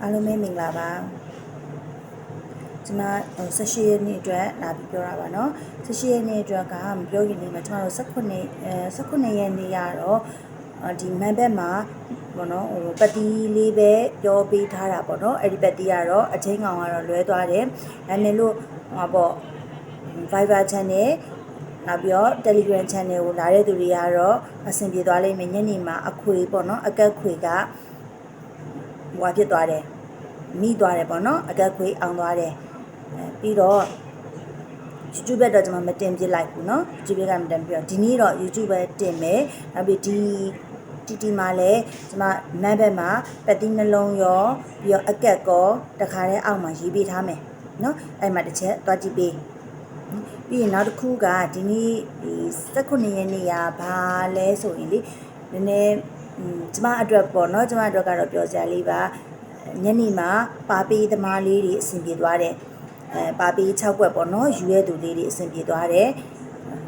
အားလုံးပဲမင်္ဂလာပါကျွန်မ18ရက်နေ့အတွက်လာပြီးပြောတာပါเนาะ18ရက်နေ့အတွက်ကမပြောခင်လေးမှာကျွန်တော်တို့18အဲ18ရက်နေ့ကတော့ဒီမန်ဘက်မှာဘောနော်ဟိုပတိလေးပဲပြောပေးထားတာပေါ့နော်အဲ့ဒီပတိကတော့အချင်းကောင်ကတော့လွဲသွားတယ်ဒါပေမဲ့လို့ဟောပေါ့ Viber channel နောက်ပြီးတော့ Telegram channel ကိုလာတဲ့သူတွေကတော့အဆင်ပြေသွားလိမ့်မယ်ညနေမှာအခွေပေါ့နော်အကက်ခွေက ဟွာဖြစ်သွားတယ်မိသွားတယ်ပေါ့နော်အကက်ခွေအောင်သွားတယ်အဲပြီးတော့ YouTube ဘက်တော့ကျွန်မမတင်ပြလိုက်ဘူးเนาะ YouTube ကမတင်ပြတော့ဒီနေ့တော့ YouTube ပဲတင်မယ်နောက်ပြီးဒီတီတီမှာလည်းကျွန်မမန်ဘက်မှာပတ်တိနှလုံးရောပြီးတော့အကက်ကောတခါတည်းအောက်မှာရေးပေးထားမယ်เนาะအဲ့မှာတစ်ချက်သွားကြည့်ပေးပြီးရင်နောက်တစ်ခုကဒီနေ့ဒီ19ရက်နေ့ကဘာလဲဆိုရင်လေနည်းနည်း ကျမအတွက်ပေါ့နော်ကျမအတွက်ကတော့ပြောစရာလေးပါညနေမှာပါပေးသမားလေးတွေအဆင်ပြေသွားတယ်အဲပါပေး6ွက်ပေါ့နော်ယူရသူလေးတွေအဆင်ပြေသွားတယ်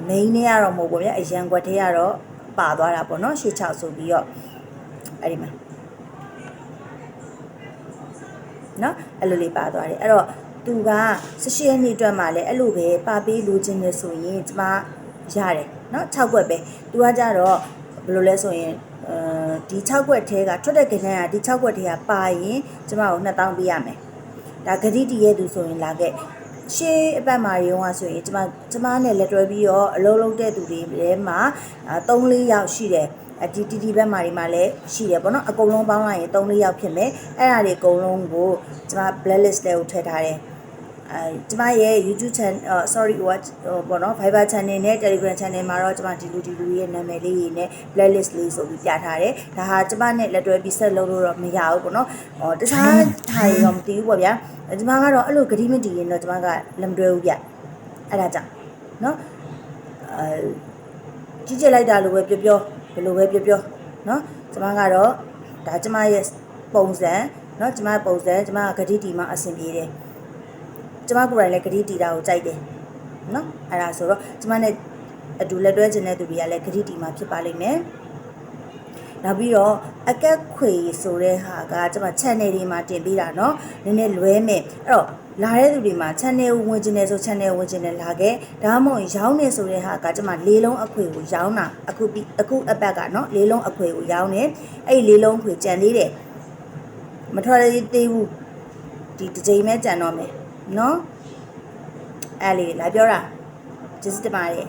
main နဲ့ကတော့မဟုတ်ဘူးဗျအရန်ွက်တဲ့ကတော့ပါသွားတာပေါ့နော်ရှေ့6ဆိုပြီးတော့အဲ့ဒီမှာနော်အဲ့လိုလေးပါသွားတယ်အဲ့တော့သူက16ရက်နေ့အတွက်မှလည်းအဲ့လိုပဲပါပေးလိုချင်နေဆိုရင်ကျမရတယ်နော်6ွက်ပဲသူကကြတော့ဘယ်လိုလဲဆိုရင်အဲ ဒီ6ကွက်ထဲကထွက်တဲ့ကိန်းကဒီ6ကွက်ထဲကပါရင်ကျမကို2000ပေးရမယ်ဒါဂတိတည်ရဲ့သူဆိုရင်လာခဲ့ရှေးအပတ်မှာရုံးကဆိုရင်ကျမကျမနဲ့လက်တွဲပြီးတော့အလုံးလုံးတဲ့သူတွေထဲမှာ3 4ယောက်ရှိတယ်အဒီတီတီဘက်မှာဒီမှာလည်းရှိတယ်ပေါ့နော်အကုန်လုံးပေါင်းလိုက်ရင်3 4ယောက်ဖြစ်မယ်အဲ့ဒါတွေအကုန်လုံးကိုကျမ blacklist ထဲကိုထည့်ထားတယ် အဲကျမရဲ့ YouTube channel sorry what ဟိုပေါ့နော် Viber channel နဲ့ Telegram channel မှာတော့ကျမဒီလူဒီလူရဲ့နာမည်လေးတွေနဲ့ playlist လေးဆိုပြီးပြထားတယ်ဒါဟာကျမနဲ့လက်တွဲပြီးဆက်လုပ်လို့တော့မရဘူးပေါ့နော်ဟောတခြားဟာတွေတော့မသိဘူးပေါ့ဗျာကျမကတော့အဲ့လိုဂတိမတည်ရင်တော့ကျမကလက်မတွဲဘူးဗျအဲ့ဒါကြောင့်နော်အဲကြီးကြည့်လိုက်တာလိုပဲပြောပြောဘယ်လိုပဲပြောပြောနော်ကျမကတော့ဒါကျမရဲ့ပုံစံနော်ကျမပုံစံကျမကဂတိတီမှာအဆင်ပြေတယ် ကျမကိုယ်တိုင်လည်းဂတိတီတာကိုကြိုက်တယ်နော်အဲ့ဒါဆိုတော့ကျမနဲ့အတူလက်တွဲခြင်းတဲ့သူတွေကလည်းဂတိတီမှာဖြစ်ပါလိမ့်မယ်နောက်ပြီးတော့အကက်ခွေဆိုတဲ့ဟာကကျွန်မ channel တွေမှာတင်ပေးတာเนาะနည်းနည်းလွဲမယ်အဲ့တော့လာတဲ့သူတွေမှာ channel ကိုဝင်ကျင်တယ်ဆို channel ဝင်ကျင်တယ်လာခဲ့ဒါမှမဟုတ်ရောင်းနေဆိုတဲ့ဟာကကျွန်မလေးလုံးအခွေကိုရောင်းတာအခုပြီးအခုအပတ်ကเนาะလေးလုံးအခွေကိုရောင်းတယ်အဲ့ဒီလေးလုံးအခွေကြံသေးတယ်မထွက်သေးဘူးဒီတစ်ချိန်ပဲကြံတော့မယ် နော်အဲ့လေလာပြောတာကျေးဇူးတင်ပါတယ်